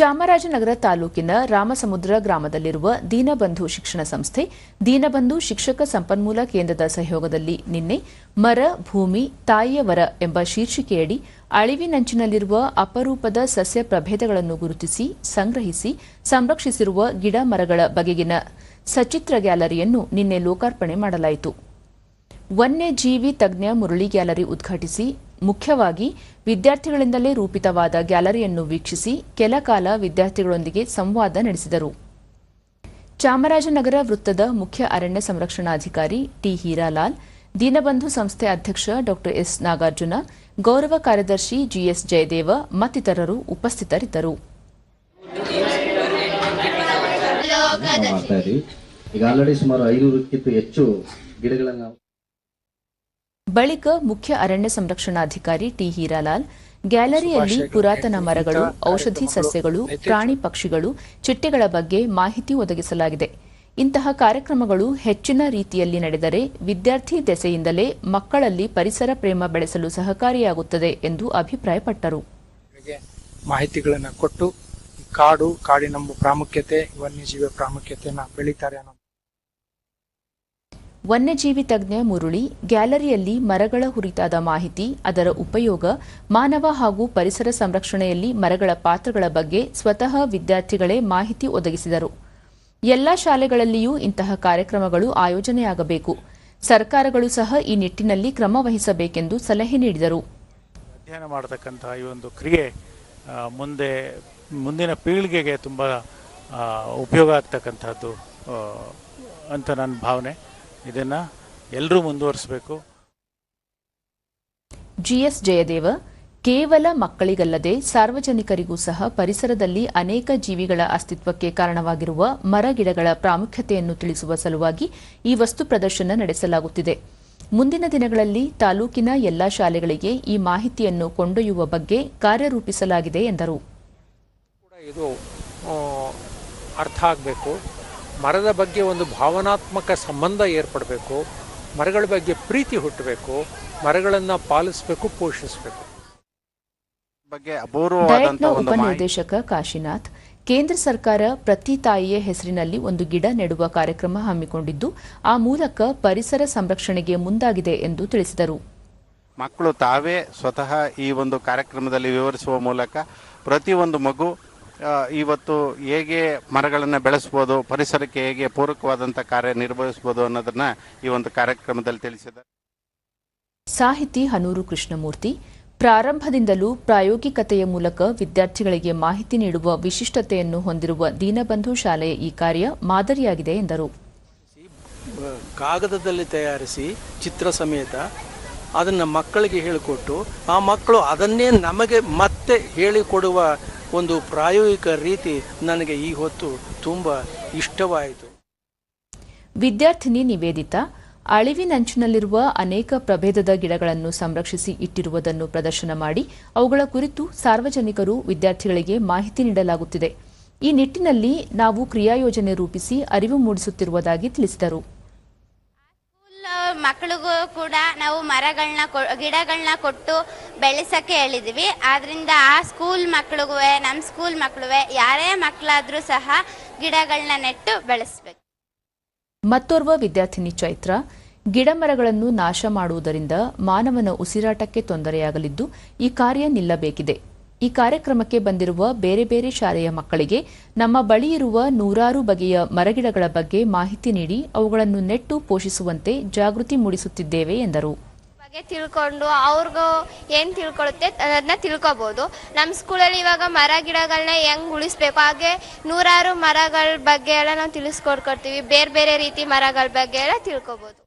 ಚಾಮರಾಜನಗರ ತಾಲೂಕಿನ ರಾಮಸಮುದ್ರ ಗ್ರಾಮದಲ್ಲಿರುವ ದೀನಬಂಧು ಶಿಕ್ಷಣ ಸಂಸ್ಥೆ, ದೀನಬಂಧು ಶಿಕ್ಷಕ ಸಂಪನ್ಮೂಲ ಕೇಂದ್ರದ ಸಹಯೋಗದಲ್ಲಿ ನಿನ್ನೆ ಮರ, ಭೂಮಿ, ತಾಯಿಯವರ ಎಂಬ ಶೀರ್ಷಿಕೆಯಡಿ ಅಳಿವಿನಂಚಿನಲ್ಲಿರುವ ಅಪರೂಪದ ಸಸ್ಯ ಪ್ರಭೇದಗಳನ್ನು ಗುರುತಿಸಿ, ಸಂಗ್ರಹಿಸಿ, ಸಂರಕ್ಷಿಸಿರುವ ಗಿಡ ಮರಗಳ ಬಗೆಗಿನ ಸಚಿತ್ರ ಗ್ಯಾಲರಿಯನ್ನು ನಿನ್ನೆ ಲೋಕಾರ್ಪಣೆ ಮಾಡಲಾಯಿತು. ವನ್ಯಜೀವಿ ತಜ್ಞ ಮುರಳಿ ಗ್ಯಾಲರಿ ಉದ್ಘಾಟಿಸಿ ಮುಖ್ಯವಾಗಿ ವಿದ್ಯಾರ್ಥಿಗಳಿಂದಲೇ ರೂಪಿತವಾದ ಗ್ಯಾಲರಿಯನ್ನು ವೀಕ್ಷಿಸಿ ಕೆಲ ಕಾಲ ವಿದ್ಯಾರ್ಥಿಗಳೊಂದಿಗೆ ಸಂವಾದ ನಡೆಸಿದರು. ಚಾಮರಾಜನಗರ ವೃತ್ತದ ಮುಖ್ಯ ಅರಣ್ಯ ಸಂರಕ್ಷಣಾಧಿಕಾರಿ ಟಿ. ಹೀರಾಲಾಲ್, ದೀನಬಂಧು ಸಂಸ್ಥೆ ಅಧ್ಯಕ್ಷ ಡಾ. ಎಸ್. ನಾಗಾರ್ಜುನ, ಗೌರವ ಕಾರ್ಯದರ್ಶಿ ಜಿಎಸ್ ಜಯದೇವ ಮತ್ತಿತರರು ಉಪಸ್ಥಿತರಿದ್ದರು. ಈಗ ಆಲ್ರೆಡಿ ಸುಮಾರು ಐನೂರಕ್ಕಿಂತ ಹೆಚ್ಚು ಗಿಡಗಳನ್ನ ಬಳಿಕ ಮುಖ್ಯ ಅರಣ್ಯ ಸಂರಕ್ಷಣಾಧಿಕಾರಿ ಟಿ ಹೀರಾಲಾಲ್ ಗ್ಯಾಲರಿಯಲ್ಲಿ ಪುರಾತನ ಮರಗಳು ಔಷಧಿ ಸಸ್ಯಗಳು ಪ್ರಾಣಿ ಪಕ್ಷಿಗಳು ಚಿಟ್ಟೆಗಳ ಬಗ್ಗೆ ಮಾಹಿತಿ ಒದಗಿಸಲಾಗಿದೆ. ಇಂತಹ ಕಾರ್ಯಕ್ರಮಗಳು ಹೆಚ್ಚಿನ ರೀತಿಯಲ್ಲಿ ನಡೆದರೆ ವಿದ್ಯಾರ್ಥಿ ದೆಸೆಯಿಂದಲೇ ಮಕ್ಕಳಲ್ಲಿ ಪರಿಸರ ಪ್ರೇಮ ಬೆಳೆಸಲು ಸಹಕಾರಿಯಾಗುತ್ತದೆ ಎಂದು ಅಭಿಪ್ರಾಯಪಟ್ಟರು. ಮಾಹಿತಿಗಳನ್ನು ಕೊಟ್ಟು ಕಾಡು ಕಾಡಿನ ಪ್ರಾಮುಖ್ಯತೆ ವನ್ಯಜೀವಿ ಪ್ರಾಮುಖ್ಯತೆಯನ್ನು ಬೆಳೀತಾರೆ ವನ್ಯಜೀವಿ ತಜ್ಞ ಮುರುಳಿ ಗ್ಯಾಲರಿಯಲ್ಲಿ ಮರಗಳ ಕುರಿತಾದ ಮಾಹಿತಿ, ಅದರ ಉಪಯೋಗ, ಮಾನವ ಹಾಗೂ ಪರಿಸರ ಸಂರಕ್ಷಣೆಯಲ್ಲಿ ಮರಗಳ ಪಾತ್ರಗಳ ಬಗ್ಗೆ ಸ್ವತಃ ವಿದ್ಯಾರ್ಥಿಗಳೇ ಮಾಹಿತಿ ಒದಗಿಸಿದರು. ಎಲ್ಲಾ ಶಾಲೆಗಳಲ್ಲಿಯೂ ಇಂತಹ ಕಾರ್ಯಕ್ರಮಗಳು ಆಯೋಜನೆಯಾಗಬೇಕು. ಸರ್ಕಾರಗಳು ಸಹ ಈ ನಿಟ್ಟಿನಲ್ಲಿ ಕ್ರಮ ವಹಿಸಬೇಕೆಂದು ಸಲಹೆ ನೀಡಿದರು. ಅಧ್ಯಯನ ಮಾಡತಕ್ಕಂತಹ ಈ ಒಂದು ಕ್ರಿಯೆ ಮುಂದೆ, ಮುಂದಿನ ಪೀಳಿಗೆಗೆ ತುಂಬ ಉಪಯೋಗ ಆಗ್ತಕ್ಕಂಥದ್ದು ಅಂತ ನನ್ನ ಭಾವನೆ. ಇದನ್ನು ಎಲ್ಲರೂ ಮುಂದುವರಿಸಬೇಕು. ಜಿಎಸ್ ಜಯದೇವ ಕೇವಲ ಮಕ್ಕಳಿಗಲ್ಲದೆ ಸಾರ್ವಜನಿಕರಿಗೂ ಸಹ ಪರಿಸರದಲ್ಲಿ ಅನೇಕ ಜೀವಿಗಳ ಅಸ್ತಿತ್ವಕ್ಕೆ ಕಾರಣವಾಗಿರುವ ಮರಗಿಡಗಳ ಪ್ರಾಮುಖ್ಯತೆಯನ್ನು ತಿಳಿಸುವ ಸಲುವಾಗಿ ಈ ವಸ್ತು ಪ್ರದರ್ಶನ ನಡೆಸಲಾಗುತ್ತಿದೆ. ಮುಂದಿನ ದಿನಗಳಲ್ಲಿ ತಾಲೂಕಿನ ಎಲ್ಲಾ ಶಾಲೆಗಳಿಗೆ ಈ ಮಾಹಿತಿಯನ್ನು ಕೊಂಡೊಯ್ಯುವ ಬಗ್ಗೆ ಕಾರ್ಯರೂಪಿಸಲಾಗಿದೆ ಎಂದರು. ಕೂಡ ಇದು ಅರ್ಥ ಆಗಬೇಕು. ಮರದ ಬಗ್ಗೆ ಒಂದು ಭಾವನಾತ್ಮಕ ಸಂಬಂಧ ಏರ್ಪಡಬೇಕು ಮರಗಳ ಬಗ್ಗೆ ಪ್ರೀತಿ ಹುಟ್ಟಬೇಕು ಮರಗಳನ್ನು ಪಾಲಿಸಬೇಕು ಪೋಷಿಸಬೇಕು. ಬಗ್ಗೆ ಒಂದು ಉಪನಿರ್ದೇಶಕ ಕಾಶಿನಾಥ್ ಕೇಂದ್ರ ಸರ್ಕಾರ ಪ್ರತಿ ತಾಯಿಯ ಹೆಸರಿನಲ್ಲಿ ಒಂದು ಗಿಡ ನೆಡುವ ಕಾರ್ಯಕ್ರಮ ಹಮ್ಮಿಕೊಂಡಿದ್ದು ಆ ಮೂಲಕ ಪರಿಸರ ಸಂರಕ್ಷಣೆಗೆ ಮುಂದಾಗಿದೆ ಎಂದು ತಿಳಿಸಿದರು. ಮಕ್ಕಳು ತಾವೇ ಸ್ವತಃ ಈ ಒಂದು ಕಾರ್ಯಕ್ರಮದಲ್ಲಿ ವಿವರಿಸುವ ಮೂಲಕ ಪ್ರತಿಯೊಂದು ಮಗು ಇವತ್ತು ಹೇಗೆ ಮರಗಳನ್ನು ಬೆಳೆಸ್ಬೋದು ಪರಿಸರಕ್ಕೆ ಹೇಗೆ ಪೂರಕವಾದಂಥ ಕಾರ್ಯ ನಿರ್ವಹಿಸ್ಬೋದು ಅನ್ನೋದನ್ನ ಈ ಒಂದು ಕಾರ್ಯಕ್ರಮದಲ್ಲಿ ತಿಳಿಸಿದ ಸಾಹಿತಿ ಹನೂರು ಕೃಷ್ಣಮೂರ್ತಿ ಪ್ರಾರಂಭದಿಂದಲೂ ಪ್ರಾಯೋಗಿಕತೆಯ ಮೂಲಕ ವಿದ್ಯಾರ್ಥಿಗಳಿಗೆ ಮಾಹಿತಿ ನೀಡುವ ವಿಶಿಷ್ಟತೆಯನ್ನು ಹೊಂದಿರುವ ದೀನಬಂಧು ಶಾಲೆಯ ಈ ಕಾರ್ಯ ಮಾದರಿಯಾಗಿದೆ ಎಂದರು. ಕಾಗದದಲ್ಲಿ ತಯಾರಿಸಿ ಚಿತ್ರ ಸಮೇತ ಅದನ್ನು ಮಕ್ಕಳಿಗೆ ಹೇಳಿಕೊಟ್ಟು ಆ ಮಕ್ಕಳು ಅದನ್ನೇ ನಮಗೆ ಮತ್ತೆ ಹೇಳಿಕೊಡುವ ಒಂದು ಪ್ರಾಯೋಗಿಕ ರೀತಿ ನನಗೆ ಈ ಹೊತ್ತು ತುಂಬ ಇಷ್ಟವಾಯಿತು. ವಿದ್ಯಾರ್ಥಿನಿ ನಿವೇದಿತಾ ಅಳಿವಿನಂಚಿನಲ್ಲಿರುವ ಅನೇಕ ಪ್ರಭೇದದ ಗಿಡಗಳನ್ನು ಸಂರಕ್ಷಿಸಿ ಇಟ್ಟಿರುವುದನ್ನು ಪ್ರದರ್ಶನ ಮಾಡಿ, ಅವುಗಳ ಕುರಿತು ಸಾರ್ವಜನಿಕರು ವಿದ್ಯಾರ್ಥಿಗಳಿಗೆ ಮಾಹಿತಿ ನೀಡಲಾಗುತ್ತಿದೆ. ಈ ನಿಟ್ಟಿನಲ್ಲಿ ನಾವು ಕ್ರಿಯಾಯೋಜನೆ ರೂಪಿಸಿ ಅರಿವು ಮೂಡಿಸುತ್ತಿರುವುದಾಗಿ ತಿಳಿಸಿದರು. ಮಕ್ಕಳಿಗೂ ಕೂಡ ನಾವು ಮರಗಳನ್ನ ಗಿಡಗಳನ್ನ ಕೊಟ್ಟು ಬೆಳೆಸಕ್ಕೆ ಹೇಳಿದ್ವಿ. ಆದ್ರಿಂದ ಆ ಸ್ಕೂಲ್ ಮಕ್ಕಳಿಗೂ ನಮ್ಮ ಸ್ಕೂಲ್ ಮಕ್ಕಳುವೆ ಯಾರೇ ಮಕ್ಕಳಾದ್ರೂ ಸಹ ಗಿಡಗಳನ್ನ ನೆಟ್ಟು ಬೆಳೆಸ್ಬೇಕು. ಮತ್ತೋರ್ವ ವಿದ್ಯಾರ್ಥಿನಿ ಚೈತ್ರ ಗಿಡಮರಗಳನ್ನು ನಾಶ ಮಾಡುವುದರಿಂದ ಮಾನವನ ಉಸಿರಾಟಕ್ಕೆ ತೊಂದರೆಯಾಗಲಿದ್ದು ಈ ಕಾರ್ಯ ನಿಲ್ಲಬೇಕಿದೆ. ಈ ಕಾರ್ಯಕ್ರಮಕ್ಕೆ ಬಂದಿರುವ ಬೇರೆ ಬೇರೆ ಶಾಲೆಯ ಮಕ್ಕಳಿಗೆ ನಮ್ಮ ಬಳಿ ಇರುವ ನೂರಾರು ಬಗೆಯ ಮರಗಿಡಗಳ ಬಗ್ಗೆ ಮಾಹಿತಿ ನೀಡಿ ಅವುಗಳನ್ನು ನೆಟ್ಟು ಪೋಷಿಸುವಂತೆ ಜಾಗೃತಿ ಮೂಡಿಸುತ್ತಿದ್ದೇವೆ ಎಂದರು. ಬಗ್ಗೆ ತಿಳ್ಕೊಂಡು ಅವ್ರಿಗೂ ಏನು ತಿಳ್ಕೊಳುತ್ತೆ ಅದನ್ನ ತಿಳ್ಕೊಬೋದು. ನಮ್ಮ ಸ್ಕೂಲಲ್ಲಿ ಇವಾಗ ಮರ ಗಿಡಗಳನ್ನ ಹೆಂಗ್ ಉಳಿಸ್ಬೇಕು? ಹಾಗೆ ನೂರಾರು ಮರಗಳ ಬಗ್ಗೆ ಎಲ್ಲ ನಾವು ತಿಳಿಸ್ಕೊಡ್ಕೊಡ್ತೀವಿ. ಬೇರೆ ಬೇರೆ ರೀತಿ ಮರಗಳ ಬಗ್ಗೆ ಎಲ್ಲ ತಿಳ್ಕೊಬೋದು.